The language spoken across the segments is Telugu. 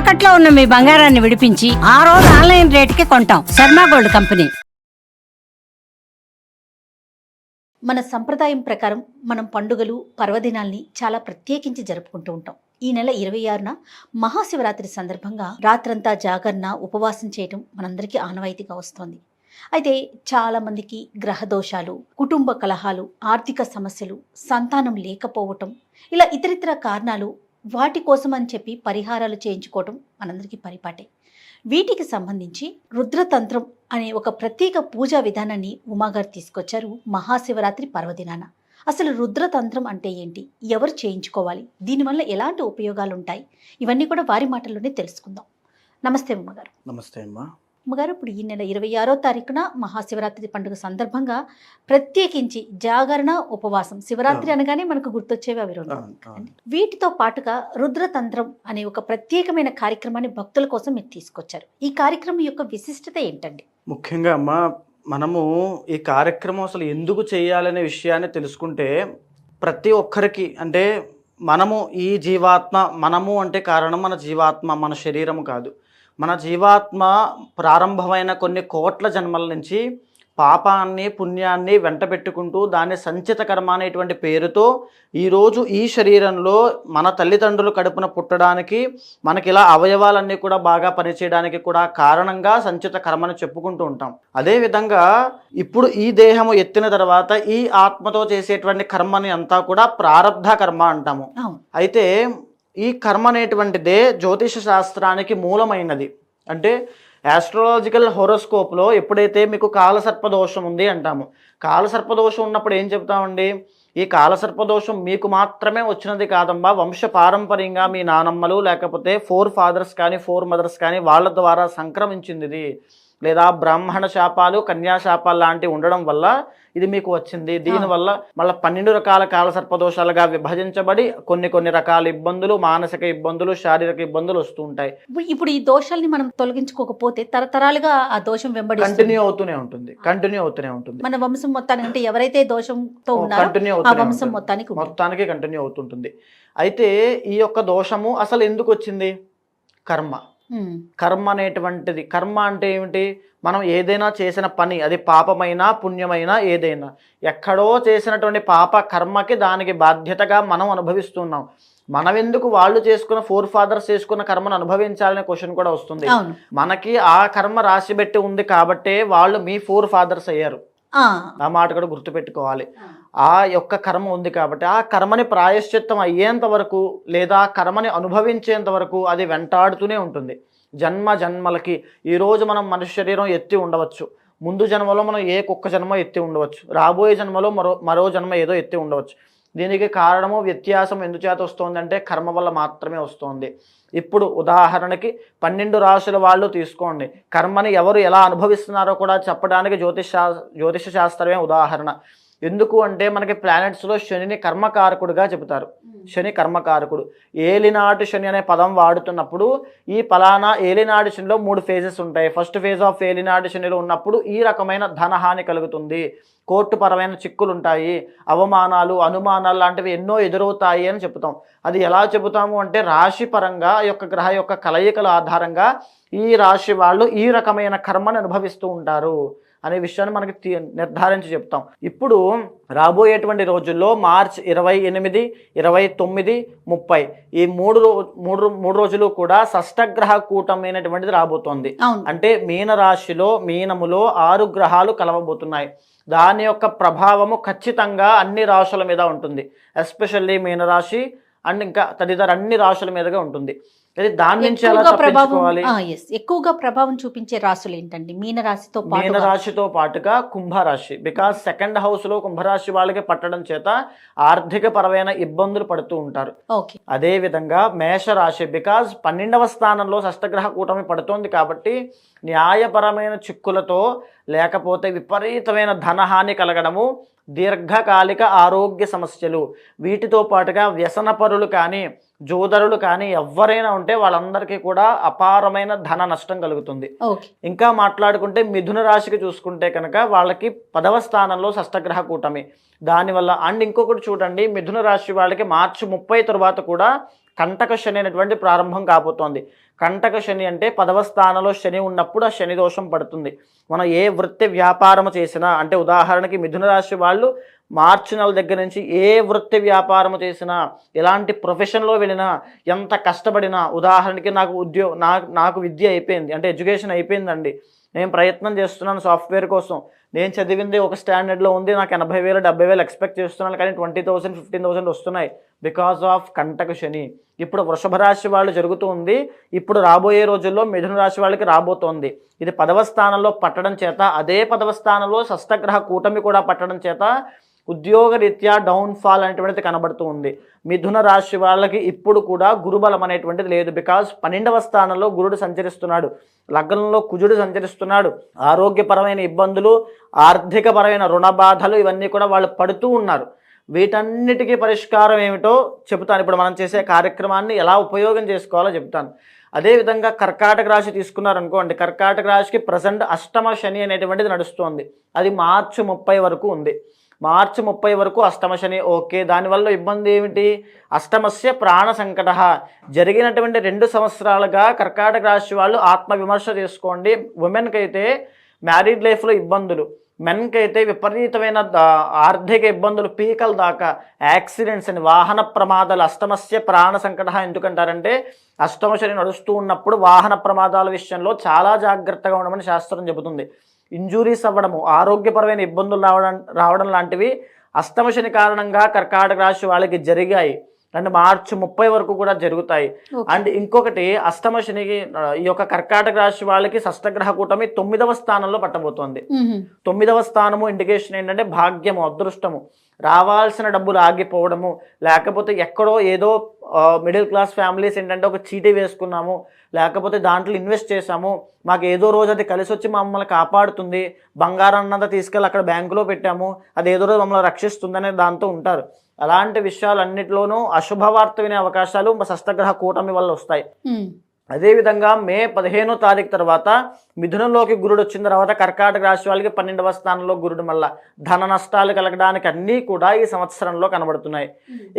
తాకట్లో ఉన్న మీ బంగారాన్ని విడిపించి ఆ రోజు ఆన్లైన్ రేటుకి కొంటాం. Sharma gold company. మన సంప్రదాయం ప్రకారం మనం పండుగలు పర్వదినాల్ని చాలా ప్రత్యేకించి జరుపుకుంటూ ఉంటాం. ఈ నెల ఇరవై ఆరున మహాశివరాత్రి సందర్భంగా రాత్రంతా జాగరణ ఉపవాసం చేయటం మనందరికీ ఆనవాయితీగా వస్తోంది. అయితే చాలామందికి గ్రహ దోషాలు కుటుంబ కలహాలు ఆర్థిక సమస్యలు సంతానం లేకపోవటం ఇలా ఇతరితర కారణాలు వాటి కోసం అని చెప్పి పరిహారాలు చేయించుకోవటం మనందరికీ పరిపాటే. వీటికి సంబంధించి రుద్రతంత్రం అనే ఒక ప్రత్యేక పూజా విధానాన్ని ఉమాగారు తీసుకొచ్చారు మహాశివరాత్రి పర్వదినాన. అసలు రుద్రతంత్రం అంటే ఏంటి? ఎవరు చేయించుకోవాలి? దీనివల్ల ఎలాంటి ఉపయోగాలు ఉంటాయి ఇవన్నీ కూడా వారి మాటల్లోనే తెలుసుకుందాం. నమస్తే ఉమ్మగారు నమస్తే అమ్మా. ఉమ్మగారు ఇప్పుడు ఈ నెల ఇరవై ఆరో తారీఖున మహాశివరాత్రి పండుగ సందర్భంగా ప్రత్యేకించి జాగరణ ఉపవాసం. శివరాత్రి అనగానే మనకు గుర్తొచ్చేవి అవి రెండు. వీటితో పాటుగా రుద్రతంత్రం అనే ఒక ప్రత్యేకమైన కార్యక్రమాన్ని భక్తుల కోసం మీరు తీసుకొచ్చారు. ఈ కార్యక్రమం యొక్క విశిష్టత ఏంటండి? ముఖ్యంగా అమ్మా మనము ఈ కార్యక్రమం అసలు ఎందుకు చేయాలనే విషయాన్ని తెలుసుకుంటే ప్రతి ఒక్కరికి అంటే మనము ఈ జీవాత్మ మనము అంటే కారణం మన జీవాత్మ మన శరీరము కాదు. మన జీవాత్మ ప్రారంభమైన కొన్ని కోట్ల జన్మల నుంచి పాపాన్ని పుణ్యాన్ని వెంట పెట్టుకుంటూ దాన్ని సంచిత కర్మ అనేటువంటి పేరుతో ఈరోజు ఈ శరీరంలో మన తల్లిదండ్రులు కడుపున పుట్టడానికి మనకి ఇలా అవయవాలన్నీ కూడా బాగా పనిచేయడానికి కూడా కారణంగా సంచిత కర్మని చెప్పుకుంటూ ఉంటాం. అదేవిధంగా ఇప్పుడు ఈ దేహము ఎత్తిన తర్వాత ఈ ఆత్మతో చేసేటువంటి కర్మని అంతా కూడా ప్రారబ్ధ కర్మ అంటాము. అయితే ఈ కర్మ అనేటువంటిదే జ్యోతిష శాస్త్రానికి మూలమైనది. అంటే యాస్ట్రాలజికల్ హోరోస్కోప్లో ఎప్పుడైతే మీకు కాలసర్ప దోషం ఉంది అంటాము. కాలసర్ప దోషం ఉన్నప్పుడు ఏం చెప్తామండి? ఈ కాలసర్ప దోషం మీకు మాత్రమే వచ్చినది కాదమ్మా. వంశ పారంపర్యంగా మీ నానమ్మలు లేకపోతే ఫోర్ ఫాదర్స్ కానీ ఫోర్ మదర్స్ కానీ వాళ్ళ ద్వారా సంక్రమించింది లేదా బ్రాహ్మణ శాపాలు కన్యా శాపాలు లాంటివి ఉండడం వల్ల ఇది మీకు వచ్చింది. దీనివల్ల మళ్ళీ పన్నెండు రకాల కాల సర్పదోషాలుగా విభజించబడి కొన్ని కొన్ని రకాల ఇబ్బందులు మానసిక ఇబ్బందులు శారీరక ఇబ్బందులు వస్తూ ఉంటాయి. ఇప్పుడు- ఈ దోషాల్ని మనం తొలగించుకోకపోతే తరతరాలుగా ఆ దోషం వెంబడి కంటిన్యూ అవుతూనే ఉంటుంది. కంటిన్యూ అవుతూనే ఉంటుంది. మన వంశం మొత్తానికి అంటే ఎవరైతే దోషంతో కంటిన్యూ వంశం. మొత్తానికి. మొత్తానికి కంటిన్యూ అవుతుంటుంది. అయితే ఈ యొక్క దోషము అసలు ఎందుకు వచ్చింది? కర్మ. కర్మ అనేటువంటిది. కర్మ అంటే ఏమిటి? మనం ఏదైనా చేసిన పని అది పాపమైనా పుణ్యమైనా ఏదైనా ఎక్కడో చేసినటువంటి పాప కర్మకి దానికి బాధ్యతగా మనం అనుభవిస్తున్నాం. మనం ఎందుకు వాళ్ళు చేసుకున్న ఫోర్ ఫాదర్స్ చేసుకున్న కర్మను అనుభవించాలనే క్వశ్చన్ కూడా వస్తుంది. మనకి ఆ కర్మ రాసి పెట్టి ఉంది కాబట్టే వాళ్ళు మీ ఫోర్ ఫాదర్స్ అయ్యారు. ఆ, ఆ మాట కూడా గుర్తుపెట్టుకోవాలి. ఆ యొక్క కర్మ ఉంది కాబట్టి ఆ కర్మని ప్రాయశ్చిత్తం అయ్యేంత వరకు లేదా కర్మని అనుభవించేంత వరకు అది వెంటాడుతూనే ఉంటుంది. జన్మ జన్మలకి ఈరోజు మనం మనిషి శరీరం ఎత్తి ఉండవచ్చు. ముందు జన్మలో మనం ఏ కుక్క జన్మ ఎత్తి ఉండవచ్చు. రాబోయే జన్మలో మరో మరో జన్మ ఏదో ఎత్తి ఉండవచ్చు. దీనికి కారణము వ్యత్యాసం ఎందుచేత వస్తుంది అంటే కర్మ వల్ల మాత్రమే వస్తుంది. ఇప్పుడు ఉదాహరణకి పన్నెండు రాశుల వాళ్ళు తీసుకోండి. కర్మని ఎవరు ఎలా అనుభవిస్తున్నారో కూడా చెప్పడానికి జ్యోతిష్ శా జ్యోతిష శాస్త్రమే ఉదాహరణ. ఎందుకు అంటే మనకి ప్లానెట్స్లో శనిని కర్మకారకుడుగా చెబుతారు. శని కర్మకారకుడు. ఏలినాటి శని అనే పదం వాడుతున్నప్పుడు ఈ పలానా ఏలినాటి శనిలో మూడు ఫేజెస్ ఉంటాయి. ఫస్ట్ ఫేజ్ ఆఫ్ ఏలినాటి శనిలో ఉన్నప్పుడు ఈ రకమైన ధనహాని కలుగుతుంది. కోర్టు పరమైన చిక్కులు ఉంటాయి అవమానాలు అనుమానాలు లాంటివి ఎన్నో ఎదురవుతాయి అని చెబుతాం. అది ఎలా చెబుతాము అంటే రాశి పరంగా యొక్క గ్రహ యొక్క కలయికల ఆధారంగా ఈ రాశి వాళ్ళు ఈ రకమైన కర్మని అనుభవిస్తూ ఉంటారు అనే విషయాన్ని మనకి తీ- నిర్ధారించి చెప్తాం. ఇప్పుడు రాబోయేటువంటి రోజుల్లో మార్చ్ ఇరవై ఎనిమిది ఇరవై తొమ్మిది ముప్పై ఈ మూడు రో మూడు మూడు రోజులు కూడా షష్టగ్రహ కూటమైనటువంటిది రాబోతోంది. అంటే మీన రాశిలో మీనములో ఆరు గ్రహాలు కలవబోతున్నాయి. దాని యొక్క ప్రభావము ఖచ్చితంగా అన్ని రాశుల మీద ఉంటుంది. ఎస్పెషల్లీ మీనరాశి అండ్ ఇంకా తదితర అన్ని రాశుల మీదుగా ఉంటుంది. దాని నుంచి ఎలా ఎక్కువగా ప్రభావం. ఎక్కువగా చూపించే రాశులు ఏంటండి? మీన రాశితో మీన రాశితో పాటుగా కుంభరాశి. బికాస్ సెకండ్ హౌస్లో కుంభరాశి వాళ్ళకి పట్టడం చేత ఆర్థిక పరమైన ఇబ్బందులు పడుతూ ఉంటారు. అదే విధంగా మేషరాశి బికాజ్ పన్నెండవ స్థానంలో షష్టగ్రహ కూటమి పడుతోంది కాబట్టి న్యాయపరమైన చిక్కులతో లేకపోతే విపరీతమైన ధనహాని కలగడము దీర్ఘకాలిక ఆరోగ్య సమస్యలు. వీటితో పాటుగా వ్యసనపరులు కానీ జోదరులు కానీ ఎవరైనా ఉంటే వాళ్ళందరికీ కూడా అపారమైన ధన నష్టం కలుగుతుంది. ఇంకా మాట్లాడుకుంటే మిథున రాశికి చూసుకుంటే కనుక వాళ్ళకి పదవ స్థానంలో షష్టగ్రహ కూటమి. దానివల్ల అండ్ ఇంకొకటి చూడండి మిథున రాశి వాళ్ళకి మార్చి ముప్పై తర్వాత కూడా కంటక శని అనేటువంటి ప్రారంభం కాబోతోంది. కంటక శని అంటే పదవ స్థానంలో శని ఉన్నప్పుడు ఆ శని దోషం పడుతుంది. మనం ఏ వృత్తి వ్యాపారం చేసినా అంటే ఉదాహరణకి మిథున రాశి వాళ్ళు మార్చి నెల దగ్గర నుంచి ఏ వృత్తి వ్యాపారం చేసినా ఎలాంటి ప్రొఫెషన్లో వెళ్ళినా ఎంత కష్టపడినా ఉదాహరణకి నాకు ఉద్యోగ నాకు నాకు విద్య అయిపోయింది అంటే ఎడ్యుకేషన్ అయిపోయిందండి. నేను ప్రయత్నం చేస్తున్నాను సాఫ్ట్వేర్ కోసం. నేను చదివింది ఒక స్టాండర్డ్లో ఉంది నాకు ఎనభై వేలు డెబ్బై వేలు ఎక్స్పెక్ట్ చేస్తున్నాను కానీ ట్వంటీ థౌసండ్ ఫిఫ్టీన్ థౌసండ్ వస్తున్నాయి బికాస్ ఆఫ్ కంటక శని. ఇప్పుడు వృషభ రాశి వాళ్ళు జరుగుతూ ఉంది ఇప్పుడు రాబోయే రోజుల్లో మిథున రాశి వాళ్ళకి రాబోతోంది. ఇది పదవ స్థానంలో పట్టడం చేత అదే పదవ స్థానంలో షష్టగ్రహ కూటమి కూడా పట్టడం చేత ఉద్యోగరీత్యా డౌన్ఫాల్ అనేటువంటిది కనబడుతూ ఉంది. మిథున రాశి వాళ్ళకి ఇప్పుడు కూడా గురుబలం అనేటువంటిది లేదు. బికాజ్ పన్నెండవ స్థానంలో గురుడు సంచరిస్తున్నాడు. లగ్నంలో కుజుడు సంచరిస్తున్నాడు. ఆరోగ్యపరమైన ఇబ్బందులు ఆర్థికపరమైన రుణ బాధలు ఇవన్నీ కూడా వాళ్ళు పడుతూ ఉన్నారు. వీటన్నిటికీ పరిష్కారం ఏమిటో చెబుతాను. ఇప్పుడు మనం చేసే కార్యక్రమాన్ని ఎలా ఉపయోగం చేసుకోవాలో చెప్తాను అదేవిధంగా కర్కాటక రాశి తీసుకున్నారనుకోండి. కర్కాటక రాశికి ప్రజెంట్ అష్టమ శని అనేటువంటిది నడుస్తోంది. అది మార్చి ముప్పై వరకు ఉంది. మార్చి ముప్పై వరకు అష్టమ శని. ఓకే దానివల్ల ఇబ్బంది ఏమిటి? అష్టమస్య ప్రాణ సంకట. జరిగినటువంటి రెండు సంవత్సరాలుగా కర్కాటక రాశి వాళ్ళు ఆత్మవిమర్శ చేసుకోండి. ఉమెన్కి అయితే మ్యారీడ్ లైఫ్లో ఇబ్బందులు. మెన్కి అయితే విపరీతమైన ఆర్థిక ఇబ్బందులు పీకల దాకా. యాక్సిడెంట్స్ అని వాహన ప్రమాదాలు అష్టమస్య ప్రాణ సంకట ఎందుకంటారంటే అష్టమ శని నడుస్తూ ఉన్నప్పుడు వాహన ప్రమాదాల విషయంలో చాలా జాగ్రత్తగా ఉండమని శాస్త్రం చెబుతుంది. ఇంజురీస్ అవ్వడము ఆరోగ్యపరమైన ఇబ్బందులు రావడం రావడం లాంటివి అష్టమ శని కారణంగా కర్కాటక రాశి వాళ్ళకి జరిగాయి. అండ్ మార్చి ముప్పై వరకు కూడా జరుగుతాయి. అండ్ ఇంకొకటి అష్టమ శనికి ఆ, ఈ యొక్క కర్కాటక రాశి వాళ్ళకి షష్టగ్రహ కూటమి తొమ్మిదవ స్థానంలో పట్టబోతోంది. తొమ్మిదవ స్థానము ఇండికేషన్ ఏంటంటే భాగ్యము అదృష్టము. రావాల్సిన డబ్బులు ఆగిపోవడము లేకపోతే ఎక్కడో ఏదో మిడిల్ క్లాస్ ఫ్యామిలీస్ ఏంటంటే ఒక చీటీ వేసుకున్నాము లేకపోతే దాంట్లో ఇన్వెస్ట్ చేసాము మాకు ఏదో రోజు అది కలిసి వచ్చి మమ్మల్ని కాపాడుతుంది బంగారం అన్నది తీసుకెళ్ళి అక్కడ బ్యాంకులో పెట్టాము అది ఏదో రోజు మమ్మల్ని రక్షిస్తుందనే దాంతో ఉంటారు. అలాంటి విషయాలన్నిటిలోనూ అశుభవార్త వినే అవకాశాలు మా కూటమి వల్ల వస్తాయి. అదేవిధంగా మే పదిహేనో తారీఖు తర్వాత మిథునంలోకి గురుడు వచ్చిన తర్వాత కర్కాటక రాశి వాళ్ళకి పన్నెండవ స్థానంలో గురుడు మళ్ళా ధన నష్టాలు కలగడానికి అన్నీ కూడా ఈ సంవత్సరంలో కనబడుతున్నాయి.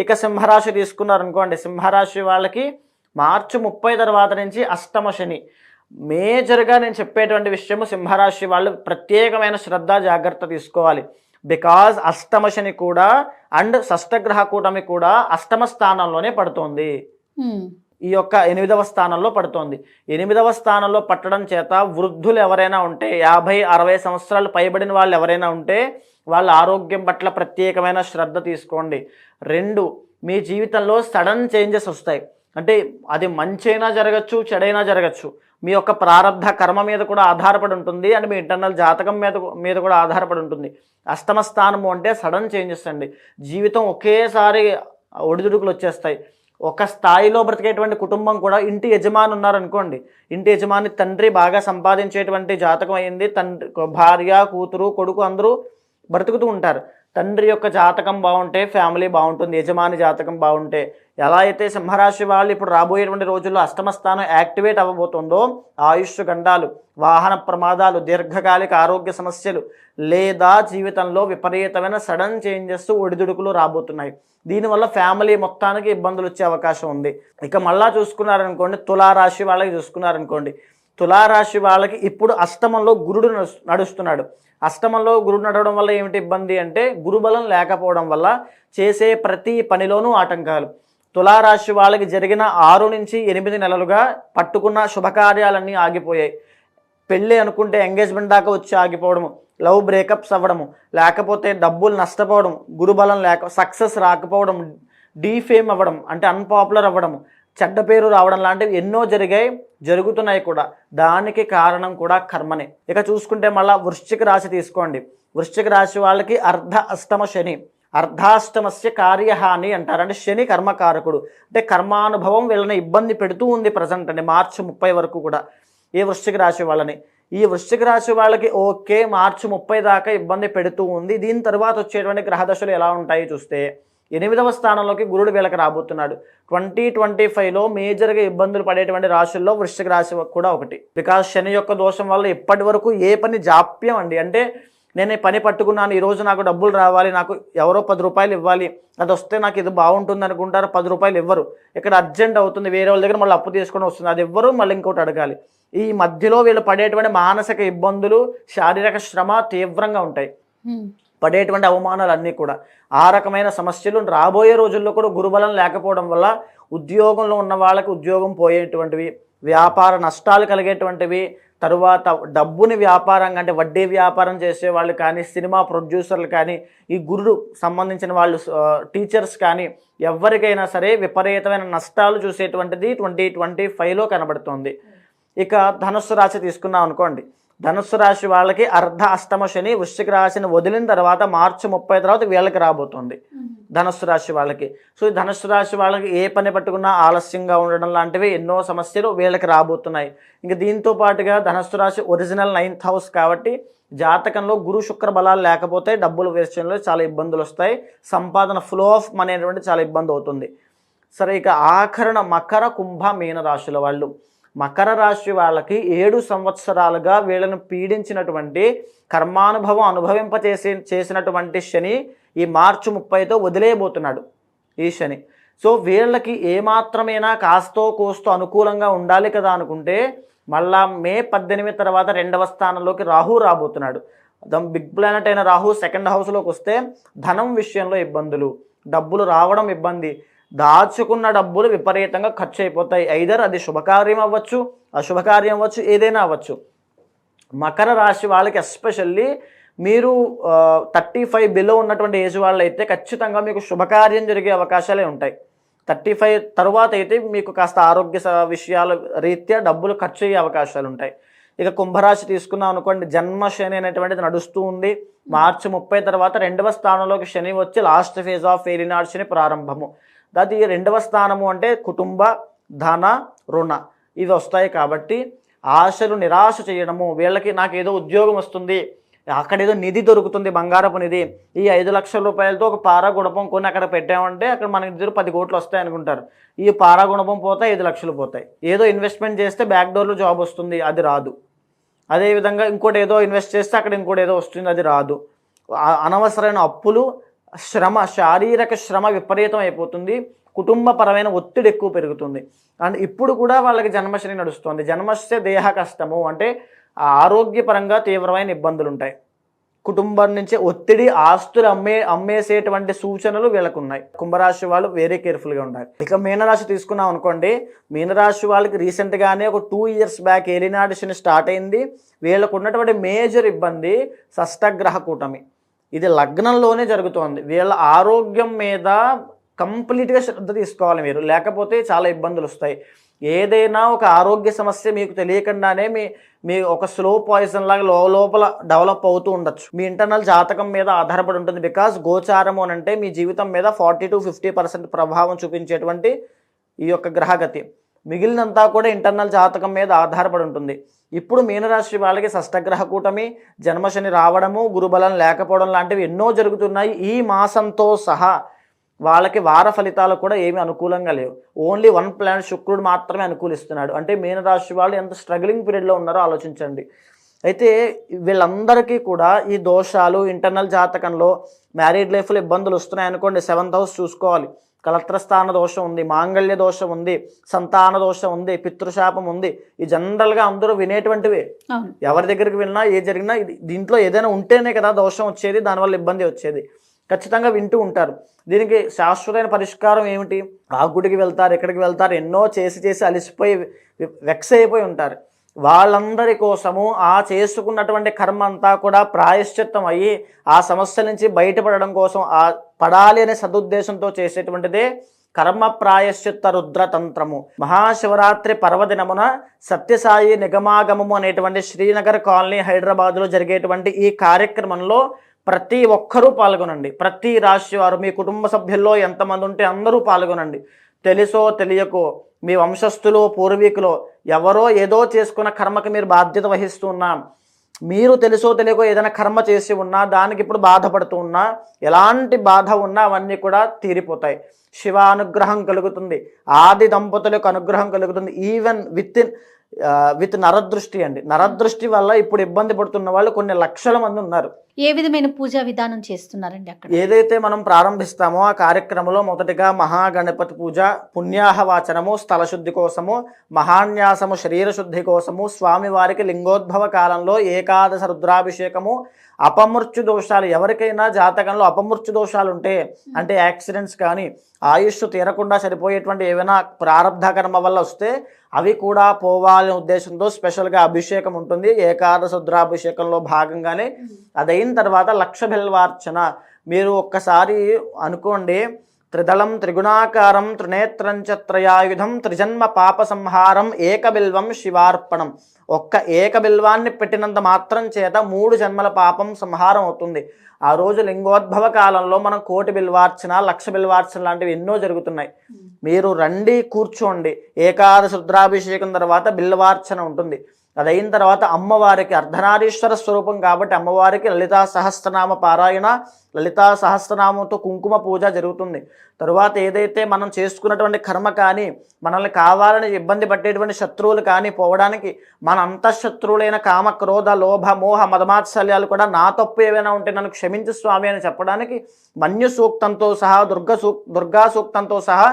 ఇక సింహరాశి తీసుకున్నారనుకోండి సింహరాశి వాళ్ళకి మార్చి ముప్పై తర్వాత నుంచి అష్టమ శని. మేజర్గా నేను చెప్పేటువంటి విషయము సింహరాశి వాళ్ళు ప్రత్యేకమైన శ్రద్ధ జాగ్రత్త తీసుకోవాలి. బికాజ్ అష్టమ శని కూడా అండ్ షష్టగ్రహ కూటమి కూడా అష్టమ స్థానంలోనే పడుతోంది. ఈ యొక్క ఎనిమిదవ స్థానంలో పడుతోంది. ఎనిమిదవ స్థానంలో పట్టడం చేత వృద్ధులు ఎవరైనా ఉంటే యాభై అరవై సంవత్సరాలు పైబడిన వాళ్ళు ఎవరైనా ఉంటే వాళ్ళ ఆరోగ్యం పట్ల ప్రత్యేకమైన శ్రద్ధ తీసుకోండి. రెండు మీ జీవితంలో సడన్ చేంజెస్ వస్తాయి. అంటే అది మంచైనా జరగచ్చు చెడైనా జరగచ్చు. మీ యొక్క ప్రారంభ కర్మ మీద కూడా ఆధారపడి ఉంటుంది అండ్ మీ ఇంటర్నల్ జాతకం మీద మీద కూడా ఆధారపడి ఉంటుంది. అష్టమ స్థానము అంటే సడన్ చేంజెస్ అండి. జీవితం ఒకేసారి ఒడిదుడుకులు వచ్చేస్తాయి. ఒక స్థాయిలో బ్రతికేటువంటి కుటుంబం కూడా ఇంటి యజమాని ఉన్నారనుకోండి ఇంటి యజమాని తండ్రి బాగా సంపాదించేటువంటి జాతకం అయింది తండ్రి భార్య కూతురు కొడుకు అందరూ బ్రతుకుతూ ఉంటారు. తండ్రి యొక్క జాతకం బాగుంటే ఫ్యామిలీ బాగుంటుంది యజమాని జాతకం బాగుంటే ఎలా అయితే సింహరాశి వాళ్ళు ఇప్పుడు రాబోయేటువంటి రోజుల్లో అష్టమస్థానం యాక్టివేట్ అవ్వబోతుందో ఆయుష్ గండాలు వాహన ప్రమాదాలు దీర్ఘకాలిక ఆరోగ్య సమస్యలు లేదా జీవితంలో విపరీతమైన సడన్ చేంజెస్ ఒడిదుడుకులు రాబోతున్నాయి. దీనివల్ల ఫ్యామిలీ మొత్తానికి ఇబ్బందులు వచ్చే అవకాశం ఉంది. ఇక మళ్ళా చూసుకున్నారనుకోండి తులారాశి వాళ్ళకి చూసుకున్నారనుకోండి తులారాశి వాళ్ళకి ఇప్పుడు అష్టమంలో గురుడు నడుస్తు- నడుస్తున్నాడు. అష్టమంలో గురుడు నడవడం వల్ల ఏమిటి ఇబ్బంది అంటే గురుబలం లేకపోవడం వల్ల చేసే ప్రతి పనిలోనూ ఆటంకాలు. తులారాశి వాళ్ళకి జరిగిన ఆరు నుంచి ఎనిమిది నెలలుగా పట్టుకున్న శుభకార్యాలన్నీ ఆగిపోయాయి. పెళ్ళి అనుకుంటే ఎంగేజ్మెంట్ దాకా వచ్చి ఆగిపోవడము లవ్ బ్రేకప్స్ అవ్వడము లేకపోతే డబ్బులు నష్టపోవడం గురుబలం లేక సక్సెస్ రాకపోవడం డీఫేమ్ అవ్వడం అంటే అన్పాపులర్ అవ్వడము చెడ్డ పేరు రావడం లాంటివి ఎన్నో జరిగాయి జరుగుతున్నాయి కూడా. దానికి కారణం కూడా కర్మనే. ఇక చూసుకుంటే మళ్ళా వృశ్చిక రాశి తీసుకోండి. వృశ్చిక రాశి వాళ్ళకి అర్ధ అష్టమ శని. అర్ధాష్టమస్య కార్యహాని అంటారు. అంటే శని కర్మకారకుడు. అంటే కర్మానుభవం వీళ్ళని ఇబ్బంది పెడుతూ ఉంది ప్రజెంట్ అండి మార్చి ముప్పై వరకు కూడా ఈ వృశ్చిక రాశి వాళ్ళని. ఈ వృశ్చిక రాశి వాళ్ళకి ఓకే మార్చి ముప్పై దాకా ఇబ్బంది పెడుతూ ఉంది. దీని తర్వాత వచ్చేటువంటి గ్రహదశలు ఎలా ఉంటాయి చూస్తే ఎనిమిదవ స్థానంలోకి గురుడు వీళ్ళకి రాబోతున్నాడు. ట్వంటీ ట్వంటీ ఫైవ్లో మేజర్గా ఇబ్బందులు పడేటువంటి రాశుల్లో వృశ్చిక రాశి కూడా ఒకటి. బికాస్ శని యొక్క దోషం వల్ల ఇప్పటి వరకు ఏ పని జాప్యం అండి. అంటే నేను ఈ పని పట్టుకున్నాను ఈరోజు నాకు డబ్బులు రావాలి నాకు ఎవరో పది రూపాయలు ఇవ్వాలి అది వస్తే నాకు ఇది బాగుంటుంది అనుకుంటారు పది రూపాయలు ఇవ్వరు. ఇక్కడ అర్జెంట్ అవుతుంది వేరే వాళ్ళ దగ్గర మళ్ళీ అప్పు తీసుకొని వస్తుంది అది ఇవ్వరు మళ్ళీ ఇంకోటి అడగాలి. ఈ మధ్యలో వీళ్ళు పడేటువంటి మానసిక ఇబ్బందులు శారీరక శ్రమ తీవ్రంగా ఉంటాయి. పడేటువంటి అవమానాలు అన్నీ కూడా. ఆ రకమైన సమస్యలు రాబోయే రోజుల్లో కూడా గురుబలం లేకపోవడం వల్ల ఉద్యోగంలో ఉన్న వాళ్ళకి ఉద్యోగం పోయేటువంటివి వ్యాపార నష్టాలు కలిగేటువంటివి తరువాత డబ్బుని వ్యాపారంగా అంటే వడ్డీ వ్యాపారం చేసే వాళ్ళు కానీ సినిమా ప్రొడ్యూసర్లు కానీ ఈ గురుడు సంబంధించిన వాళ్ళు టీచర్స్ కానీ ఎవరికైనా సరే విపరీతమైన నష్టాలు చూసేటువంటిది ట్వంటీ ట్వంటీ ఫైవ్లో కనబడుతుంది. ఇక ధనుస్సు రాశి తీసుకున్నాం అనుకోండి. ధనుస్సు రాశి వాళ్ళకి అర్ధ అష్టమ శని వృశ్చిక రాశిని వదిలిన తర్వాత మార్చి ముప్పై తర్వాత వీళ్ళకి రాబోతుంది. ధనుస్సు రాశి వాళ్ళకి. సో ఈ ధనుస్సు రాశి వాళ్ళకి ఏ పని పట్టుకున్నా ఆలస్యంగా ఉండడం లాంటివి ఎన్నో సమస్యలు వీళ్ళకి రాబోతున్నాయి. ఇంకా దీంతో పాటుగా ధనుస్సు రాశి ఒరిజినల్ నైన్త్ హౌస్ కాబట్టి జాతకంలో గురు శుక్ర బలాలు లేకపోతే డబ్బుల విషయంలో చాలా ఇబ్బందులు వస్తాయి. సంపాదన ఫ్లో ఆఫ్ మనీ అనేటువంటి చాలా ఇబ్బంది అవుతుంది. సరే ఇక ఆఖరణ మకర కుంభ మీన రాశుల వాళ్ళు. మకర రాశి వాళ్ళకి ఏడు సంవత్సరాలుగా వీళ్ళను పీడించినటువంటి కర్మానుభవం అనుభవింపచేసే చేసినటువంటి శని ఈ మార్చి ముప్పైతో వదిలేయబోతున్నాడు ఈ శని. సో వీళ్ళకి ఏమాత్రమైనా కాస్తో కోస్తో అనుకూలంగా ఉండాలి కదా అనుకుంటే మళ్ళా మే పద్దెనిమిది తర్వాత రెండవ స్థానంలోకి రాహు రాబోతున్నాడు. బిగ్ ప్లానెట్ అయిన రాహు సెకండ్ హౌస్లోకి వస్తే ధనం విషయంలో ఇబ్బందులు డబ్బులు రావడం ఇబ్బంది దాచుకున్న డబ్బులు విపరీతంగా ఖర్చు అయిపోతాయి ఐదర్ అది శుభకార్యం అవ్వచ్చు అశుభకార్యం అవ్వచ్చు ఏదైనా అవ్వచ్చు. మకర రాశి వాళ్ళకి ఎస్పెషల్లీ మీరు థర్టీ ఫైవ్ బిలో ఉన్నటువంటి ఏజ్ వాళ్ళు అయితే ఖచ్చితంగా మీకు శుభకార్యం జరిగే అవకాశాలే ఉంటాయి. థర్టీ ఫైవ్ తర్వాత అయితే మీకు కాస్త ఆరోగ్య స- విషయాల రీత్యా డబ్బులు ఖర్చు అయ్యే అవకాశాలు ఉంటాయి. ఇక కుంభరాశి తీసుకున్నాం అనుకోండి జన్మ శని అనేటువంటిది నడుస్తూ ఉంది. మార్చి ముప్పై తర్వాత రెండవ స్థానంలోకి శని వచ్చి లాస్ట్ ఫేజ్ ఆఫ్ ఏలినాడు శని ప్రారంభము. దాని రెండవ స్థానము అంటే కుటుంబ ధన రుణ. ఇవి వస్తాయి కాబట్టి ఆశలు నిరాశ చేయడము వీళ్ళకి నాకు ఏదో ఉద్యోగం వస్తుంది అక్కడ ఏదో నిధి దొరుకుతుంది బంగారపు నిధి. ఈ ఐదు లక్షల రూపాయలతో ఒక పారా గుణపం కొని అక్కడ పెట్టామంటే అక్కడ మనకి ఇద్దరు పది కోట్లు వస్తాయి అనుకుంటారు. ఈ పారా గుణపం పోతే ఐదు లక్షలు పోతాయి. ఏదో ఇన్వెస్ట్మెంట్ చేస్తే బ్యాక్ డోర్లో జాబ్ వస్తుంది అది రాదు. అదేవిధంగా ఇంకోటి ఏదో ఇన్వెస్ట్ చేస్తే అక్కడ ఇంకోటి ఏదో వస్తుంది అది రాదు. అనవసరమైన అప్పులు శ్రమ శారీరక శ్రమ విపరీతం అయిపోతుంది కుటుంబపరమైన ఒత్తిడి ఎక్కువ పెరుగుతుంది. అండ్ ఇప్పుడు కూడా వాళ్ళకి జన్మశని నడుస్తుంది. జన్మశ్య దేహ కష్టము అంటే ఆరోగ్యపరంగా తీవ్రమైన ఇబ్బందులు ఉంటాయి కుటుంబం నుంచి ఒత్తిడి ఆస్తులు అమ్మే అమ్మేసేటువంటి సూచనలు వీళ్ళకు ఉన్నాయి కుంభరాశి వాళ్ళు వేరే కేర్ఫుల్గా ఉండాలి ఇక మీనరాశి తీసుకున్నాం అనుకోండి. మీనరాశి వాళ్ళకి రీసెంట్గానే ఒక టూ ఇయర్స్ బ్యాక్ ఏలినాడు స్టార్ట్ అయింది. వీళ్ళకు ఉన్నటువంటి మేజర్ ఇబ్బంది షష్టగ్రహ కూటమి. ఇది లగ్నంలోనే జరుగుతోంది. వీళ్ళ ఆరోగ్యం మీద కంప్లీట్గా శ్రద్ధ తీసుకోవాలి మీరు. లేకపోతే చాలా ఇబ్బందులు వస్తాయి. ఏదైనా ఒక ఆరోగ్య సమస్య మీకు తెలియకుండానే మీ మీ ఒక స్లో పాయిజన్ లాగా లోపల డెవలప్ అవుతూ ఉండొచ్చు. మీ ఇంటర్నల్ జాతకం మీద ఆధారపడి ఉంటుంది. బికాస్ గోచారము అని అంటే మీ జీవితం మీద ఫార్టీ టు ఫిఫ్టీ పర్సెంట్ ప్రభావం చూపించేటువంటి ఈ యొక్క గ్రహగతి. మిగిలినంతా కూడా ఇంటర్నల్ జాతకం మీద ఆధారపడి ఉంటుంది. ఇప్పుడు మీనరాశి వాళ్ళకి షష్టగ్రహ కూటమి జన్మశని రావడము గురుబలం లేకపోవడం లాంటివి ఎన్నో జరుగుతున్నాయి. ఈ మాసంతో సహా వాళ్ళకి వార ఫలితాలు కూడా ఏమి అనుకూలంగా లేవు. ఓన్లీ వన్ ప్లానెట్ శుక్రుడు మాత్రమే అనుకూలిస్తున్నాడు. అంటే మీనరాశి వాళ్ళు ఎంత స్ట్రగ్లింగ్ పీరియడ్లో ఉన్నారో ఆలోచించండి. అయితే వీళ్ళందరికీ కూడా ఈ దోషాలు ఇంటర్నల్ జాతకంలో మ్యారీడ్ లైఫ్లో ఇబ్బందులు వస్తున్నాయి అనుకోండి సెవెంత్ హౌస్ చూసుకోవాలి. కలత్రస్థాన దోషం ఉంది మాంగళ్య దోషం ఉంది సంతాన దోషం ఉంది పితృశాపం ఉంది. ఈ జనరల్గా అందరూ వినేటువంటివే. ఎవరి దగ్గరికి వెళ్ళినా ఏ జరిగినా దీంట్లో ఏదైనా ఉంటేనే కదా దోషం వచ్చేది దానివల్ల ఇబ్బంది వచ్చేది. ఖచ్చితంగా వింటూ ఉంటారు. దీనికి శాశ్వతమైన పరిష్కారం ఏమిటి? ఆ గుడికి వెళ్తారు ఎక్కడికి వెళ్తారు ఎన్నో చేసి చేసి అలసిపోయి వెక్స్ అయిపోయి ఉంటారు. వాళ్ళందరి కోసము ఆ చేసుకున్నటువంటి కర్మ అంతా కూడా ప్రాయశ్చిత్తం అయ్యి ఆ సమస్య నుంచి బయటపడడం కోసం ఆ పడాలి అనే సదుద్దేశంతో చేసేటువంటిదే కర్మ ప్రాయశ్చిత్త రుద్ర తంత్రము మహాశివరాత్రి పర్వదినమున సత్యసాయి నిగమాగమము అనేటువంటి శ్రీనగర్ కాలనీ హైదరాబాద్లో జరిగేటువంటి ఈ కార్యక్రమంలో ప్రతి ఒక్కరూ పాల్గొనండి. ప్రతి రాశి వారు మీ కుటుంబ సభ్యుల్లో ఎంతమంది ఉంటే అందరూ పాల్గొనండి. తెలుసో తెలియకో మీ వంశస్థులు పూర్వీకులు ఎవరో ఏదో చేసుకున్న కర్మకి మీరు బాధ్యత వహిస్తూ మీరు తెలుసో తెలియకో ఏదైనా కర్మ చేసి ఉన్నా దానికి ఇప్పుడు బాధపడుతూ ఉన్నా ఎలాంటి బాధ ఉన్నా అవన్నీ కూడా తీరిపోతాయి. శివ అనుగ్రహం కలుగుతుంది. ఆది దంపతులకు అనుగ్రహం కలుగుతుంది. ఈవెన్ విత్ ఇన్ విత్ నరదృష్టి అండి. నరదృష్టి వల్ల ఇప్పుడు ఇబ్బంది పడుతున్న వాళ్ళు కొన్ని లక్షల మంది ఉన్నారు. ఏ విధమైన పూజా విధానం చేస్తున్నారండి అక్కడ? ఏదైతే మనం ప్రారంభిస్తామో ఆ కార్యక్రమంలో మొదటిగా మహాగణపతి పూజ పుణ్యాహవాచనము స్థల శుద్ధి కోసము మహాన్యాసము శరీర శుద్ధి కోసము స్వామివారికి లింగోద్భవ కాలంలో ఏకాదశ రుద్రాభిషేకము అపమృత్యు దోషాలు ఎవరికైనా జాతకంలో అపమృత్యు దోషాలు ఉంటే అంటే యాక్సిడెంట్స్ కానీ ఆయుష్ తీరకుండా సరిపోయేటువంటి ఏవైనా ప్రారంధ కర్మ వల్ల వస్తే అవి కూడా పోవాలనే ఉద్దేశంతో స్పెషల్గా అభిషేకం ఉంటుంది. ఏకాదశ రుద్రాభిషేకంలో భాగంగానే అదైన తర్వాత లక్ష బిల్వార్చన. మీరు ఒక్కసారి అనుకోండి త్రిదళం త్రిగుణాకారం త్రినేత్రం చ త్రయాయుధం త్రిజన్మ పాప సంహారం ఏకబిల్వం శివార్పణం. ఒక్క ఏక బిల్వాన్ని పెట్టినంత మాత్రం చేత మూడు జన్మల పాపం సంహారం అవుతుంది. ఆ రోజు లింగోద్భవ కాలంలో మనం కోటి బిల్వార్చన లక్ష బిల్వార్చన లాంటివి ఎన్నో జరుగుతున్నాయి. మీరు రండి కూర్చోండి. ఏకాదశ రుద్రాభిషేకం తర్వాత బిల్వార్చన ఉంటుంది. అదైన తర్వాత అమ్మవారికి అర్ధనారీశ్వర స్వరూపం కాబట్టి అమ్మవారికి లలితా సహస్రనామ పారాయణ లలితా సహస్రనామంతో కుంకుమ పూజ జరుగుతుంది. తరువాత ఏదైతే మనం చేసుకున్నటువంటి కర్మ కానీ మనల్ని కావాలని ఇబ్బంది పట్టేటువంటి శత్రువులు కానీ పోవడానికి మన అంతఃశత్రువులైన కామ క్రోధ లోభ మోహ మదమాత్సల్యాలు కూడా నా తప్పు ఏవైనా ఉంటే నన్ను క్షమించు స్వామి అని చెప్పడానికి మన్యు సూక్తంతో సహా దుర్గ సూక్ దుర్గా సూక్తంతో సహా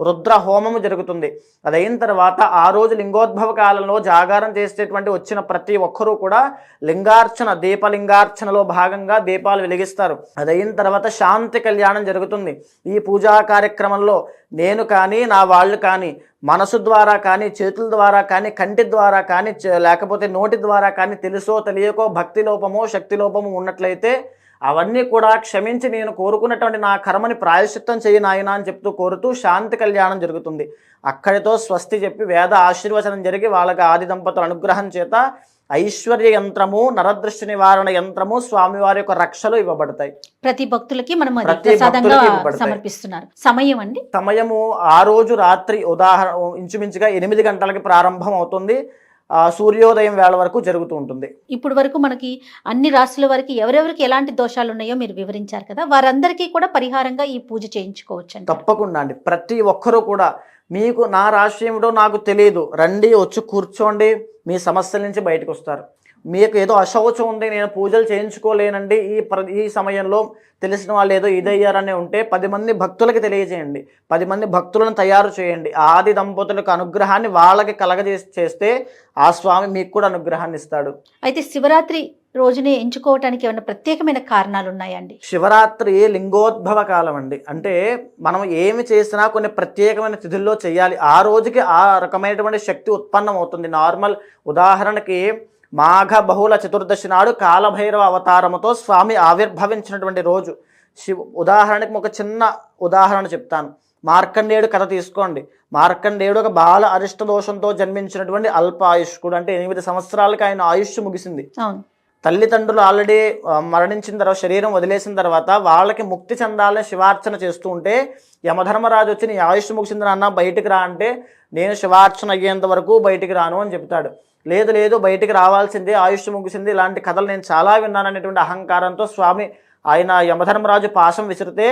రుద్ర హోమము జరుగుతుంది. అదైన తర్వాత ఆ రోజు లింగోద్భవ కాలంలో జాగారం చేసేటువంటి వచ్చిన ప్రతి ఒక్కరూ కూడా లింగార్చన దీపలింగార్చనలో భాగంగా దీపాలు వెలిగిస్తారు. అదైన తర్వాత శాంతి కళ్యాణం జరుగుతుంది. ఈ పూజా కార్యక్రమంలో నేను కానీ నా వాళ్ళు కానీ మనసు ద్వారా కానీ చేతుల ద్వారా కానీ కంటి ద్వారా కానీ చే- లేకపోతే నోటి ద్వారా కానీ తెలుసో తెలియకో భక్తి లోపమో శక్తి లోపము ఉన్నట్లయితే అవన్నీ కూడా క్షమించి నేను కోరుకున్నటువంటి నా కర్మని ప్రాయశ్చిత్తం చేయి నాయన అని చెప్తూ కోరుతూ శాంతి కళ్యాణం జరుగుతుంది. అక్కడితో స్వస్తి చెప్పి వేద ఆశీర్వచనం జరిగి వాళ్ళకి ఆది దంపతుల అనుగ్రహం చేత ఐశ్వర్య యంత్రము నరదృష్టి నివారణ యంత్రము స్వామివారి యొక్క రక్షలు ఇవ్వబడతాయి. ప్రతి భక్తులకి మనం. సమర్పిస్తున్నారు. సమయం అండి? సమయము ఆ రోజు రాత్రి ఉదాహరణ ఇంచుమించుగా ఎనిమిది గంటలకి ప్రారంభం అవుతుంది సూర్యోదయం వేళ వరకు జరుగుతూ ఉంటుంది. ఇప్పుడు వరకు మనకి అన్ని రాష్ట్రాల వరకు ఎవరెవరికి ఎలాంటి దోషాలు ఉన్నాయో మీరు వివరించారు కదా. వారందరికీ కూడా పరిహారంగా ఈ పూజ చేయించుకోవచ్చు తప్పకుండా అండి. ప్రతి ఒక్కరూ కూడా మీకు నా రాశి ఏమిటో నాకు తెలియదు. రండి వచ్చి కూర్చోండి. మీ సమస్యల నుంచి బయటకు వస్తారు. మీకు ఏదో అశౌచం ఉంది నేను పూజలు చేయించుకోలేనండి ఈ ప్ర ఈ సమయంలో తెలిసిన వాళ్ళు ఏదో ఇదయ్యారని ఉంటే పది మంది భక్తులకి తెలియజేయండి. పది మంది భక్తులను తయారు చేయండి. ఆది దంపతులకు అనుగ్రహాన్ని వాళ్ళకి కలగజేసి చేస్తే ఆ స్వామి మీకు కూడా అనుగ్రహాన్ని ఇస్తాడు. అయితే శివరాత్రి రోజునే ఎంచుకోవటానికి ఏమైనా ప్రత్యేకమైన కారణాలు ఉన్నాయండి? శివరాత్రి లింగోద్భవ కాలం అండి. అంటే మనం ఏమి చేసినా కొన్ని ప్రత్యేకమైన తిథుల్లో చేయాలి. ఆ రోజుకి ఆ రకమైనటువంటి శక్తి ఉత్పన్నం అవుతుంది నార్మల్ ఉదాహరణకి మాఘ బహుళ చతుర్దశి నాడు కాలభైరవ అవతారముతో స్వామి ఆవిర్భవించినటువంటి రోజు. శివ ఉదాహరణకి ఒక చిన్న ఉదాహరణ చెప్తాను. మార్కండేయుడు కథ తీసుకోండి. మార్కండేయుడు ఒక బాల అరిష్ట దోషంతో జన్మించినటువంటి అల్ప ఆయుష్కుడు అంటే ఎనిమిది సంవత్సరాలకి ఆయన ఆయుష్ ముగిసింది. తల్లిదండ్రులు ఆల్రెడీ మరణించిన తర్వాత శరీరం వదిలేసిన తర్వాత వాళ్ళకి ముక్తి చెందాలని శివార్చన చేస్తూ ఉంటే యమధర్మరాజు వచ్చి నీ ఆయుష్ ముగిసింది నాన్న బయటికి రా అంటే నేను శివార్చన అయ్యేంత వరకు బయటికి రాను అని చెప్తాడు. లేదు లేదు బయటికి రావాల్సిందే ఆయుష్ ముగిసింది ఇలాంటి కథలు నేను చాలా విన్నాను అనేటువంటి అహంకారంతో స్వామి ఆయన యమధర్మరాజు పాశం విసిరితే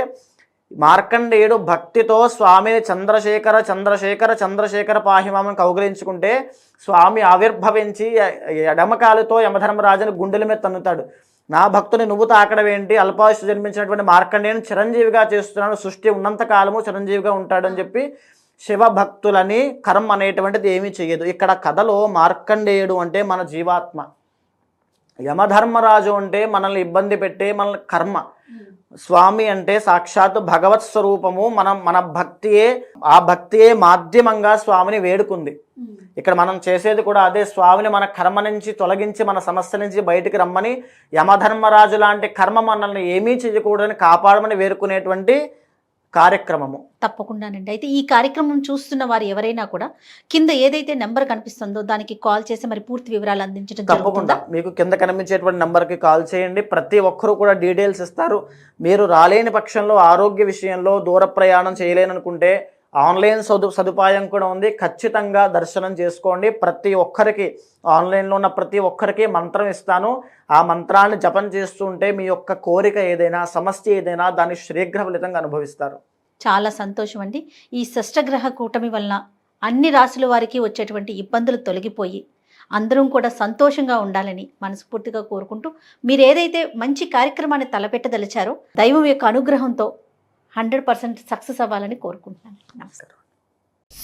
మార్కండేయుడు భక్తితో స్వామిని చంద్రశేఖర చంద్రశేఖర చంద్రశేఖర పాహిమామని కౌగిలించుకుంటే స్వామి ఆవిర్భవించి ఎడమకాలతో ఎడమకాలుతో యమధర్మరాజుని గుండెల మీద తన్నుతాడు. నా భక్తుని నువ్వు తాకడం ఏంటి? అల్పాయుష్ జన్మించినటువంటి మార్కండేయుని చిరంజీవిగా చేస్తున్నాడు సృష్టి ఉన్నంత కాలము చిరంజీవిగా ఉంటాడని చెప్పి శివ భక్తులని కర్మ అనేటువంటిది ఏమీ చేయదు ఇక్కడ కథలో మార్కండేయుడు అంటే మన జీవాత్మ. యమధర్మరాజు అంటే మనల్ని ఇబ్బంది పెట్టే మన కర్మ. స్వామి అంటే సాక్షాత్ భగవత్ స్వరూపము మనం మన భక్తియే ఆ భక్తియే మాధ్యమంగా స్వామిని వేడుకుంది. ఇక్కడ మనం చేసేది కూడా అదే స్వామిని మన కర్మ నుంచి తొలగించి మన సమస్య నుంచి బయటికి రమ్మని యమధర్మరాజు లాంటి కర్మ మనల్ని ఏమీ చేయకూడదని కాపాడమని వేరుకునేటువంటి కార్యక్రమము. తప్పకుండానండి అయితే ఈ కార్యక్రమం చూస్తున్న వారు ఎవరైనా కూడా కింద ఏదైతే నెంబర్ కనిపిస్తుందో దానికి కాల్ చేసి మరి పూర్తి వివరాలు అందించడం తప్పకుండా. మీకు కింద కనిపించేటువంటి నంబర్కి కాల్ చేయండి. ప్రతి ఒక్కరూ కూడా డీటెయిల్స్ ఇస్తారు. మీరు రాలేని పక్షంలో ఆరోగ్య విషయంలో దూర ప్రయాణం చేయలేననుకుంటే ఆన్లైన్ సదు సదుపాయం కూడా ఉంది. ఖచ్చితంగా దర్శనం చేసుకోండి. ప్రతి ఒక్కరికి ఆన్లైన్లో ఉన్న ప్రతి ఒక్కరికి మంత్రం ఇస్తాను. ఆ మంత్రాన్ని జపం చేస్తూ ఉంటే మీ యొక్క కోరిక ఏదైనా సమస్య ఏదైనా దాన్ని శీఘ్ర ఫలితంగా అనుభవిస్తారు. చాలా సంతోషం అండి. ఈ షష్టగ్రహ కూటమి వలన అన్ని రాసుల వారికి వచ్చేటువంటి ఇబ్బందులు తొలగిపోయి అందరం కూడా సంతోషంగా ఉండాలని మనస్ఫూర్తిగా కోరుకుంటూ మీరు ఏదైతే మంచి కార్యక్రమాన్ని తలపెట్టదలిచారో దైవం యొక్క అనుగ్రహంతో హండ్రెడ్ పర్సెంట్ సక్సెస్ అవ్వాలని కోరుకుంటున్నాను. నమస్కారం.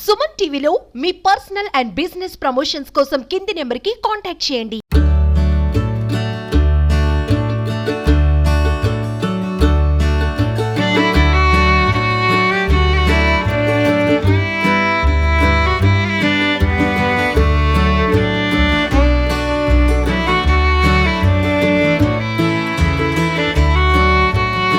సుమన్ టీవీలో మీ పర్సనల్ అండ్ బిజినెస్ ప్రమోషన్స్ కోసం కింది నెంబర్కి కాంటాక్ట్ చేయండి.